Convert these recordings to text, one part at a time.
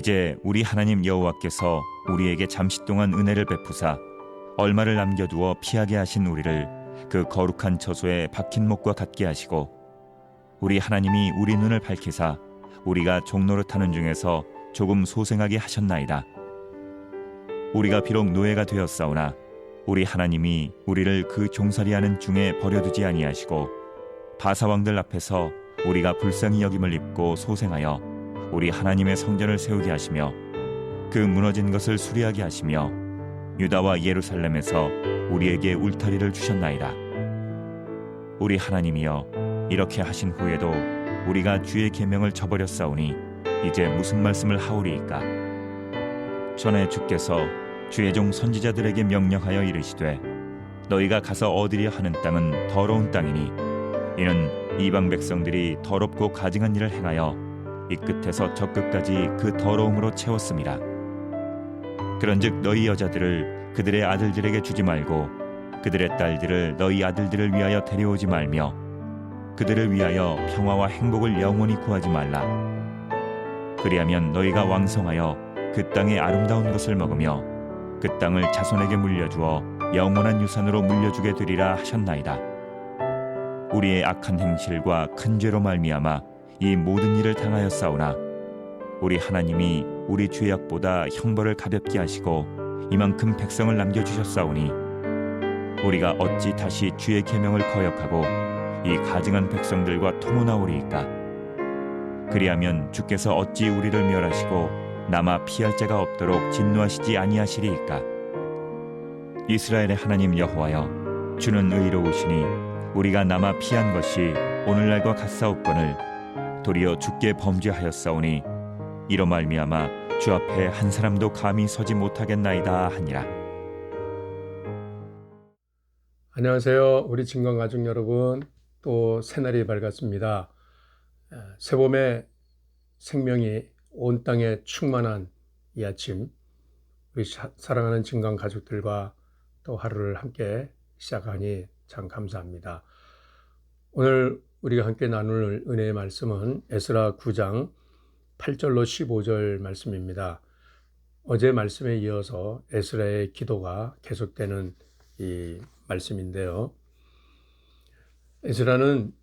이제 우리 하나님 여호와께서 우리에게 잠시 동안 은혜를 베푸사 얼마를 남겨두어 피하게 하신 우리를 그 거룩한 처소에 박힌 목과 같게 하시고 우리 하나님이 우리 눈을 밝히사 우리가 종노릇하는 중에서 조금 소생하게 하셨나이다. 우리가 비록 노예가 되었사오나 우리 하나님이 우리를 그 종살이하는 중에 버려두지 아니하시고 바사왕들 앞에서 우리가 불쌍히 여김을 입고 소생하여 우리 하나님의 성전을 세우게 하시며 그 무너진 것을 수리하게 하시며 유다와 예루살렘에서 우리에게 울타리를 주셨나이다. 우리 하나님이여 이렇게 하신 후에도 우리가 주의 계명을 저버렸사오니 이제 무슨 말씀을 하오리이까 전에 주께서 주의 종 선지자들에게 명령하여 이르시되 너희가 가서 얻으려 하는 땅은 더러운 땅이니 이는 이방 백성들이 더럽고 가증한 일을 행하여 이 끝에서 저 끝까지 그 더러움으로 채웠습니다. 그런즉 너희 여자들을 그들의 아들들에게 주지 말고 그들의 딸들을 너희 아들들을 위하여 데려오지 말며 그들을 위하여 평화와 행복을 영원히 구하지 말라. 그리하면 너희가 왕성하여 그 땅의 아름다운 것을 먹으며 그 땅을 자손에게 물려주어 영원한 유산으로 물려주게 되리라 하셨나이다. 우리의 악한 행실과 큰 죄로 말미암아 이 모든 일을 당하였사오나 우리 하나님이 우리 죄악보다 형벌을 가볍게 하시고 이만큼 백성을 남겨 주셨사오니 우리가 어찌 다시 주의 계명을 거역하고 이 가증한 백성들과 통혼하오리이까? 그리하면 주께서 어찌 우리를 멸하시고 남아 피할 자가 없도록 진노하시지 아니하시리이까? 이스라엘의 하나님 여호와여 주는 의로우시니 우리가 남아 피한 것이 오늘날과 같사옵거늘 도리어 주께 범죄하였사오니 이로 말미암아 주 앞에 한 사람도 감히 서지 못하겠나이다 하니라 안녕하세요. 우리 진건 가족 여러분. 또 새날이 밝았습니다. 에, 새봄의 생명이 온 땅에 충만한 이 아침, 우리 사- 사랑하는 진건 가족들과 또 하루를 함께 시작하니 참 감사합니다. 오늘 우리가 함께 나눌 은혜의 말씀은 에스라 9장 8절로 15절 말씀입니다. 어제 말씀에 이어서 에스라의 기도가 계속되는 이 말씀인데요. 에스라는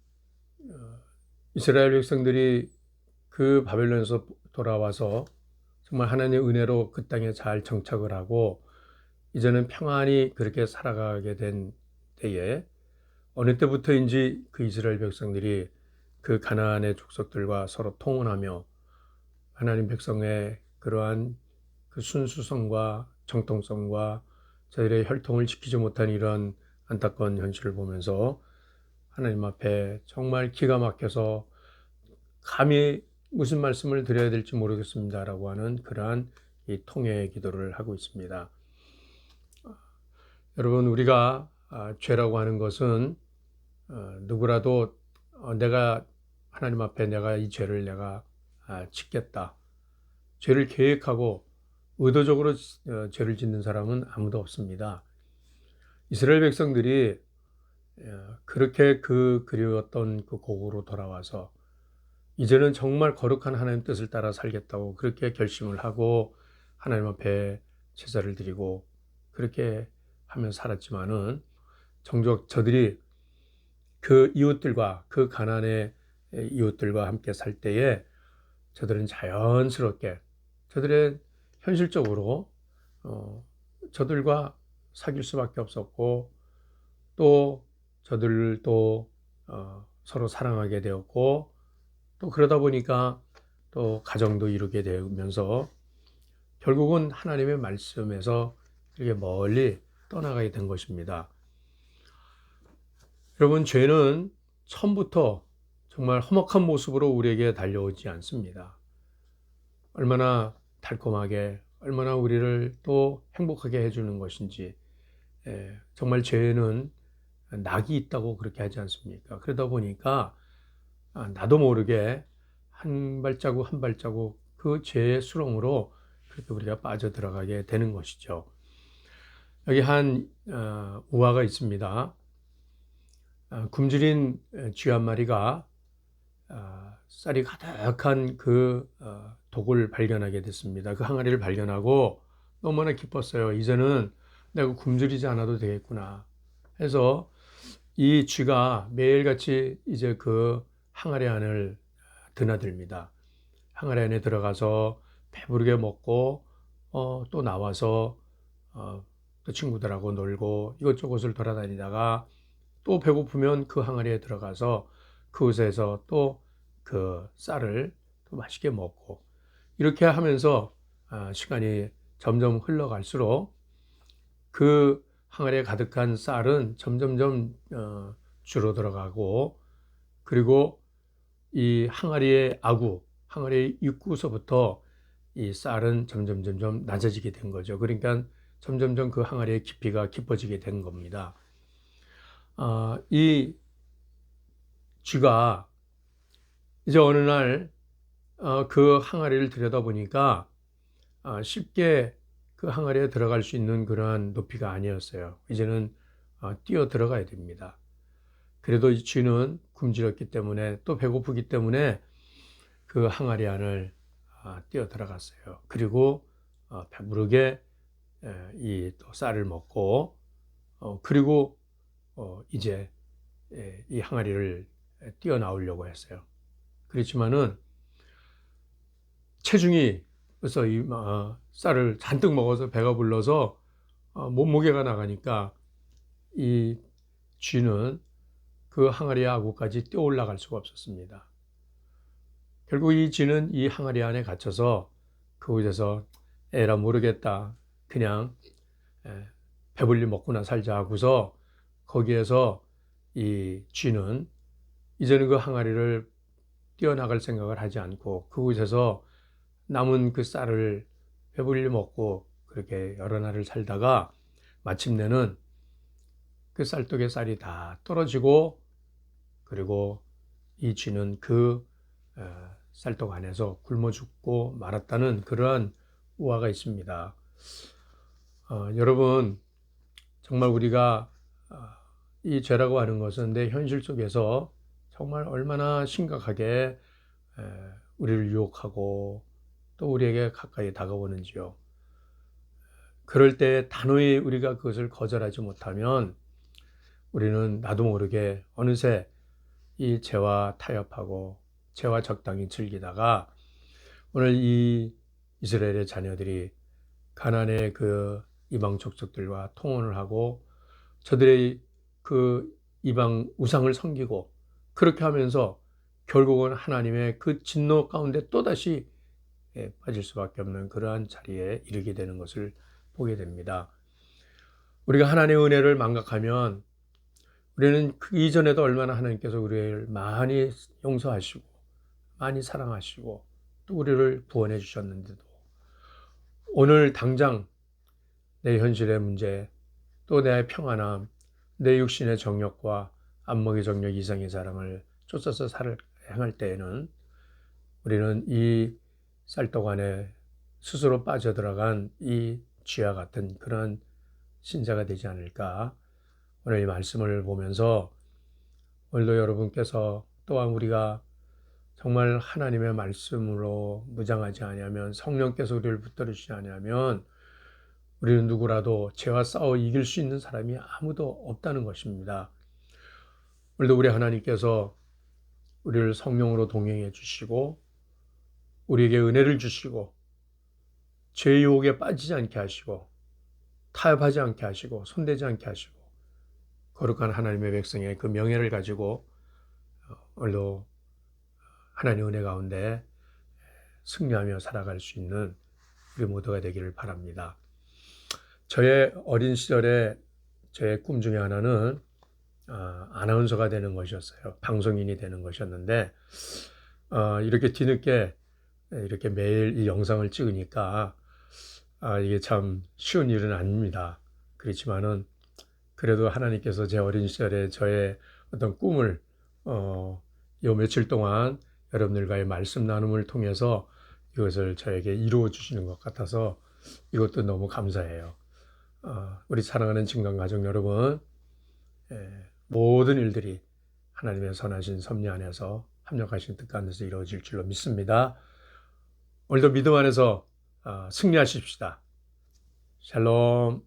어, 이스라엘 백성들이 그 바벨론에서 돌아와서 정말 하나님의 은혜로 그 땅에 잘 정착을 하고 이제는 평안히 그렇게 살아가게 된 때에 어느 때부터인지 그 이스라엘 백성들이 그 가나안의 족속들과 서로 통혼하며 하나님 백성의 그러한 그 순수성과 정통성과 저희들의 혈통을 지키지 못한 이런 안타까운 현실을 보면서 하나님 앞에 정말 기가 막혀서 감히 무슨 말씀을 드려야 될지 모르겠습니다라고 하는 그러한 이 통회의 기도를 하고 있습니다. 여러분 우리가 아, 죄라고 하는 것은 어, 누구라도 어, 내가 하나님 앞에 내가 이 죄를 내가 아, 짓겠다. 죄를 계획하고 의도적으로 어, 죄를 짓는 사람은 아무도 없습니다. 이스라엘 백성들이 어, 그렇게 그 그리웠던 그 고국으로 돌아와서 이제는 정말 거룩한 하나님 뜻을 따라 살겠다고 그렇게 결심을 하고 하나님 앞에 제사를 드리고 그렇게 하며 살았지만은 정작 저들이 그 이웃들과 그 가난의 이웃들과 함께 살 때에 저들은 자연스럽게 저들의 현실적으로 어, 저들과 사귈 수밖에 없었고 또 저들도 어, 서로 사랑하게 되었고 또 그러다 보니까 또 가정도 이루게 되면서 결국은 하나님의 말씀에서 이렇게 멀리 떠나가게 된 것입니다. 여러분 죄는 처음부터 정말 험악한 모습으로 우리에게 달려오지 않습니다. 얼마나 달콤하게 얼마나 우리를 또 행복하게 해주는 것인지 예, 정말 죄는 낙이 있다고 그렇게 하지 않습니까? 그러다 보니까 아, 나도 모르게 한 발자국 한 발자국 그 죄의 수렁으로 그렇게 우리가 빠져 들어가게 되는 것이죠. 여기 한 어, 우화가 있습니다. 어, 굶주린 쥐 한 마리가 어, 쌀이 가득한 그 어, 복을 발견하게 됐습니다. 그 항아리를 발견하고 너무나 기뻤어요. 이제는 내가 굶주리지 않아도 되겠구나. 해서 이 쥐가 매일같이 이제 그 항아리 안을 드나듭니다. 항아리 안에 들어가서 배부르게 먹고 어, 또 나와서 어, 또 친구들하고 놀고 이것저것을 돌아다니다가 또 배고프면 그 항아리에 들어가서 그곳에서 또 그 쌀을 또 맛있게 먹고 이렇게 하면서 아, 시간이 점점 흘러갈수록 그 항아리에 가득한 쌀은 점점점 어, 줄어 들어가고 그리고 이 항아리의 아구, 항아리의 입구서부터 이 쌀은 점점 점점 낮아지게 된 거죠. 그러니까 점점점 그 항아리의 깊이가 깊어지게 된 겁니다. 아, 이 쥐가 이제 어느 날그 항아리를 들여다보니까 아, 쉽게 그 항아리에 들어갈 수 있는 그러한 높이가 아니었어요. 이제는 어, 뛰어 들어가야 됩니다. 그래도 이 쥐는 굶주렸기 때문에 또 배고프기 때문에 그 항아리 안을 아, 뛰어 들어갔어요. 그리고 어, 배부르게 이 또 쌀을 먹고 어, 그리고 어, 이제 예, 이 항아리를 뛰어 나오려고 했어요. 그렇지만은 체중이 그래서 이 어, 쌀을 잔뜩 먹어서 배가 불러서 어, 몸무게가 나가니까 이 쥐는 그 항아리 아구까지 뛰어 올라갈 수가 없었습니다. 결국 이 쥐는 이 항아리 안에 갇혀서 그곳에서 에라 모르겠다. 그냥 에, 배불리 먹고나 살자 하고서 거기에서 이 쥐는 이제는 그 항아리를 뛰어나갈 생각을 하지 않고 그곳에서 남은 그 쌀을 배불리 먹고 그렇게 여러 날을 살다가 마침내는 그 쌀독의 쌀이 다 떨어지고 그리고 이 쥐는 그 어, 쌀독 안에서 굶어 죽고 말았다는 그러한 우화가 있습니다. 어, 여러분 정말 우리가 어, 이 죄라고 하는 것은 내 현실 속에서 정말 얼마나 심각하게 에, 우리를 유혹하고 또 우리에게 가까이 다가오는지요. 그럴 때 단호히 우리가 그것을 거절하지 못하면 우리는 나도 모르게 어느새 이 죄와 타협하고 죄와 적당히 즐기다가 오늘 이 이스라엘의 자녀들이 가난의 그 이방 족속들과 통혼을 하고 저들의 그 이방 우상을 섬기고 그렇게 하면서 결국은 하나님의 그 진노 가운데 또다시 예, 빠질 수밖에 없는 그러한 자리에 이르게 되는 것을 보게 됩니다. 우리가 하나님의 은혜를 망각하면 우리는 그 이전에도 얼마나 하나님께서 우리를 많이 용서하시고 많이 사랑하시고 또 우리를 구원해 주셨는데도 오늘 당장 내 현실의 문제 또 내 평안함 내 육신의 정욕과 안목의 정욕 이상의 사랑을 쫓아서 살 행할 때에는 우리는 이 쌀떡 안에 스스로 빠져들어간 이 쥐와 같은 그런 신자가 되지 않을까. 오늘 이 말씀을 보면서 오늘도 여러분께서 또한 우리가 정말 하나님의 말씀으로 무장하지 아니하면 성령께서 우리를 붙들어 주지 아니하면 우리는 누구라도 죄와 싸워 이길 수 있는 사람이 아무도 없다는 것입니다. 오늘도 우리 하나님께서 우리를 성령으로 동행해 주시고 우리에게 은혜를 주시고 죄 유혹에 빠지지 않게 하시고 타협하지 않게 하시고 손대지 않게 하시고 거룩한 하나님의 백성의 그 명예를 가지고 어, 오늘도 하나님의 은혜 가운데 승리하며 살아갈 수 있는 우리 모두가 되기를 바랍니다. 저의 어린 시절에 저의 꿈 중에 하나는 어, 아나운서가 되는 것이었어요. 방송인이 되는 것이었는데 어, 이렇게 뒤늦게 이렇게 매일 이 영상을 찍으니까 아, 이게 참 쉬운 일은 아닙니다. 그렇지만은 그래도 하나님께서 제 어린 시절에 저의 어떤 꿈을 어, 요 며칠 동안 여러분들과의 말씀 나눔을 통해서 이것을 저에게 이루어 주시는 것 같아서 이것도 너무 감사해요. 어, 우리 사랑하는 증강가족 여러분, 예, 모든 일들이 하나님의 선하신 섭리 안에서 합력하신 뜻 가운데서 이루어질 줄로 믿습니다. 오늘도 믿음 안에서 어, 승리하십시다. 샬롬.